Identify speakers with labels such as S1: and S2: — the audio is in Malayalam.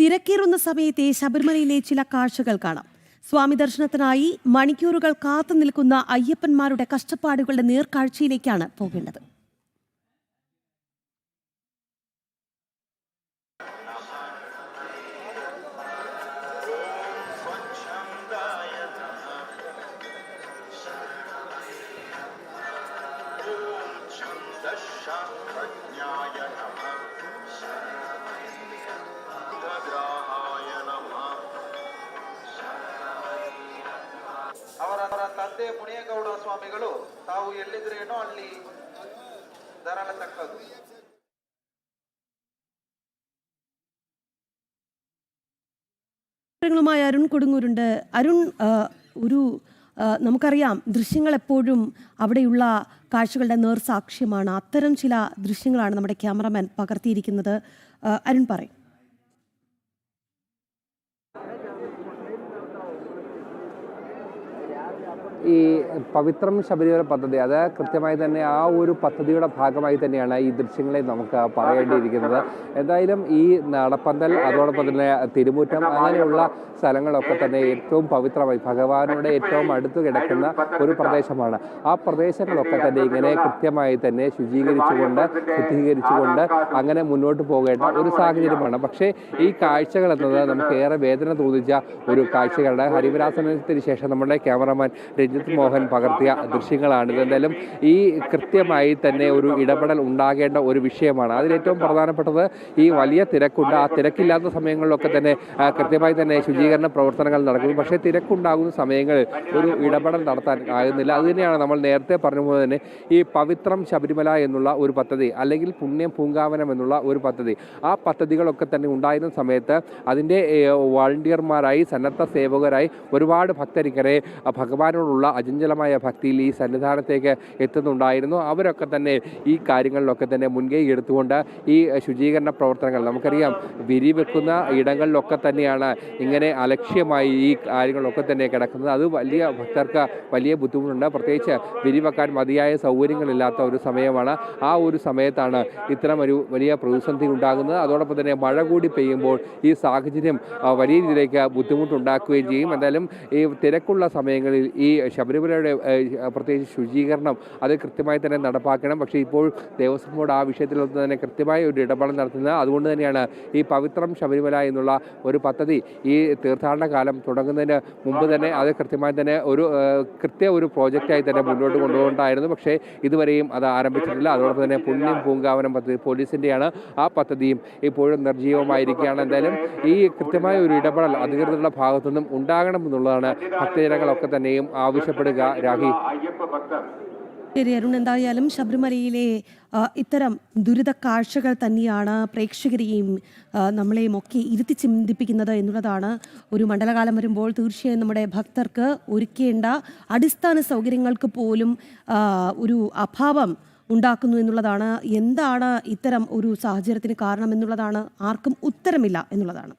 S1: തിരക്കേറുന്ന സമയത്തെ ശബരിമലയിലെ ചില കാഴ്ചകൾ കാണാം സ്വാമി ദർശനത്തിനായി മണിക്കൂറുകൾ കാത്തു നിൽക്കുന്ന അയ്യപ്പന്മാരുടെ കഷ്ടപ്പാടുകളുടെ നേർക്കാഴ്ചയിലേക്കാണ് പോകേണ്ടത്
S2: Shut ಮುನಿಯಗೌಡ ಸ್ವಾಮಿಗಳು ತಾವು ಎಲ್ಲಿದ್ರೇನೋ ಅಲ್ಲಿ ಧರಳತಕ್ಕದ್ದು
S1: വിവരങ്ങളുമായി അരുൺ കൊടുങ്ങൂരുണ്ട് അരുൺ ആ, ഒരു ആ, നമുക്കറിയാം ദൃശ്യങ്ങൾ എപ്പോഴും അവിടെയുള്ള കാഴ്ചകളുടെ നേർസാക്ഷ്യമാണ് അത്തരം ചില ദൃശ്യങ്ങളാണ് നമ്മുടെ ക്യാമറമാൻ പകർത്തിയിരിക്കുന്നത് ആ, അരുൺ പറയും
S3: ഈ പവിത്രം ശബരിമല പദ്ധതി അത് കൃത്യമായി തന്നെ ആ ഒരു പദ്ധതിയുടെ ഭാഗമായി തന്നെയാണ് ഈ ദൃശ്യങ്ങളെ നമുക്ക് പറയേണ്ടിയിരിക്കുന്നത്. എന്തായാലും ഈ നടപ്പന്തൽ അതോടൊപ്പം തന്നെ തിരുമുറ്റം അങ്ങനെയുള്ള സ്ഥലങ്ങളൊക്കെ തന്നെ ഏറ്റവും പവിത്രമായി ഭഗവാനോട് ഏറ്റവും അടുത്ത് കിടക്കുന്ന ഒരു പ്രദേശമാണ്. ആ പ്രദേശങ്ങളൊക്കെ തന്നെ ഇങ്ങനെ കൃത്യമായി തന്നെ ശുചീകരിച്ചുകൊണ്ട് ശുദ്ധീകരിച്ചുകൊണ്ട് അങ്ങനെ മുന്നോട്ട് പോകേണ്ട ഒരു സാഹചര്യമാണ്. പക്ഷേ ഈ കാഴ്ചകൾ എന്നത് നമുക്ക് ഏറെ വേദന തോന്നിച്ച ഒരു കാഴ്ചകളുടെ ഹരിവരാസനത്തിന് ശേഷം നമ്മുടെ ക്യാമറമാൻ രഞ്ജിത്ത് മോഹൻ പകർത്തിയ ദൃശ്യങ്ങളാണ്. ഇതെന്തായാലും ഈ കൃത്യമായി തന്നെ ഒരു ഇടപെടൽ ഉണ്ടാകേണ്ട ഒരു വിഷയമാണ്. അതിലേറ്റവും പ്രധാനപ്പെട്ടത് ഈ വലിയ തിരക്കുണ്ട്. ആ തിരക്കില്ലാത്ത സമയങ്ങളിലൊക്കെ തന്നെ കൃത്യമായി തന്നെ ശുചീകരണ പ്രവർത്തനങ്ങൾ നടക്കുന്നു. പക്ഷേ തിരക്കുണ്ടാകുന്ന സമയങ്ങളിൽ ഒരു ഇടപെടൽ നടത്താൻ ആകുന്നില്ല. അതുതന്നെയാണ് നമ്മൾ നേരത്തെ പറഞ്ഞ പോലെ തന്നെ ഈ പവിത്രം ശബരിമല എന്നുള്ള ഒരു പദ്ധതി അല്ലെങ്കിൽ പുണ്യം പൂങ്കാവനം എന്നുള്ള ഒരു പദ്ധതി. ആ പദ്ധതികളൊക്കെ തന്നെ ഉണ്ടായിരുന്ന സമയത്ത് അതിന്റെ വോളണ്ടിയർമാരായി സന്നദ്ധ സേവകരായി ഒരുപാട് ഭക്തരിക്കരെ ഭഗവാനോടുള്ള അചഞ്ചലമായ ഭക്തിയിൽ ഈ സന്നിധാനത്തേക്ക് എത്തുന്നുണ്ടായിരുന്നു. അവരൊക്കെ തന്നെ ഈ കാര്യങ്ങളിലൊക്കെ തന്നെ മുൻകൈ എടുത്തുകൊണ്ട് ഈ ശുചീകരണ പ്രവർത്തനങ്ങൾ നമുക്കറിയാം വിരിവെക്കുന്ന ഇടങ്ങളിലൊക്കെ തന്നെയാണ് ഇങ്ങനെ അലക്ഷ്യമായി ഈ കാര്യങ്ങളൊക്കെ തന്നെ കിടക്കുന്നത്. അത് വലിയ ഭക്തർക്ക് വലിയ ബുദ്ധിമുട്ടുണ്ട്. പ്രത്യേകിച്ച് വിരിവെക്കാൻ മതിയായ സൗകര്യങ്ങളില്ലാത്ത ഒരു സമയമാണ്. ആ ഒരു സമയത്താണ് ഇത്തരം ഒരു വലിയ പ്രതിസന്ധി ഉണ്ടാകുന്നത്. അതോടൊപ്പം തന്നെ മഴ കൂടി പെയ്യുമ്പോൾ ഈ സാഹചര്യം വലിയ രീതിയിലേക്ക് ബുദ്ധിമുട്ടുണ്ടാക്കുകയും ചെയ്യും. എന്തായാലും ഈ തിരക്കുള്ള സമയങ്ങളിൽ ഈ ശബരിമലയുടെ ഏഹ്, പ്രത്യേകിച്ച് ശുചീകരണം അത് കൃത്യമായി തന്നെ നടപ്പാക്കണം. പക്ഷേ ഇപ്പോൾ ദേവസ്വം ബോർഡ് ആ വിഷയത്തിലൊന്നും തന്നെ കൃത്യമായ ഒരു ഇടപെടൽ നടത്തുന്നത് അതുകൊണ്ട് തന്നെയാണ് ഈ പവിത്രം ശബരിമല എന്നുള്ള ഒരു പദ്ധതി ഈ തീർത്ഥാടന കാലം തുടങ്ങുന്നതിന് മുമ്പ് തന്നെ അത് കൃത്യമായി തന്നെ ഒരു കൃത്യ ഒരു പ്രോജക്റ്റായി തന്നെ മുന്നോട്ട് കൊണ്ടുപോകണ്ടായിരുന്നു. പക്ഷേ ഇതുവരെയും അത് ആരംഭിച്ചിട്ടില്ല. അതോടൊപ്പം തന്നെ പുണ്യം പൂങ്കാവനം പദ്ധതി പോലീസിന്റെയാണ് ആ പദ്ധതിയും ഇപ്പോഴും നിർജീവമായിരിക്കുകയാണ്. എന്തായാലും ഈ കൃത്യമായ ഒരു ഇടപെടൽ അധികൃതരുടെ ഭാഗത്തുനിന്നും ഉണ്ടാകണമെന്നുള്ളതാണ് ഭക്തജനങ്ങളൊക്കെ തന്നെയും ആവശ്യപ്പെടുക രാഹി.
S1: ശരി അരുൺ എന്തായാലും ശബരിമലയിലെ ഇത്തരം ദുരിത കാഴ്ചകൾ തന്നെയാണ് പ്രേക്ഷകരെയും നമ്മളെയും ഒക്കെ ഇരുത്തി ചിന്തിപ്പിക്കുന്നത് എന്നുള്ളതാണ് ഒരു മണ്ഡലകാലം വരുമ്പോൾ തീർച്ചയായും നമ്മുടെ ഭക്തർക്ക് ഒരുക്കേണ്ട അടിസ്ഥാന സൗകര്യങ്ങൾക്ക് പോലും ഒരു അഭാവം ഉണ്ടാക്കുന്നു എന്നുള്ളതാണ്. എന്താണ് ഇത്തരം ഒരു സാഹചര്യത്തിന് കാരണം എന്നുള്ളതാണ് ആർക്കും ഉത്തരമില്ല എന്നുള്ളതാണ്.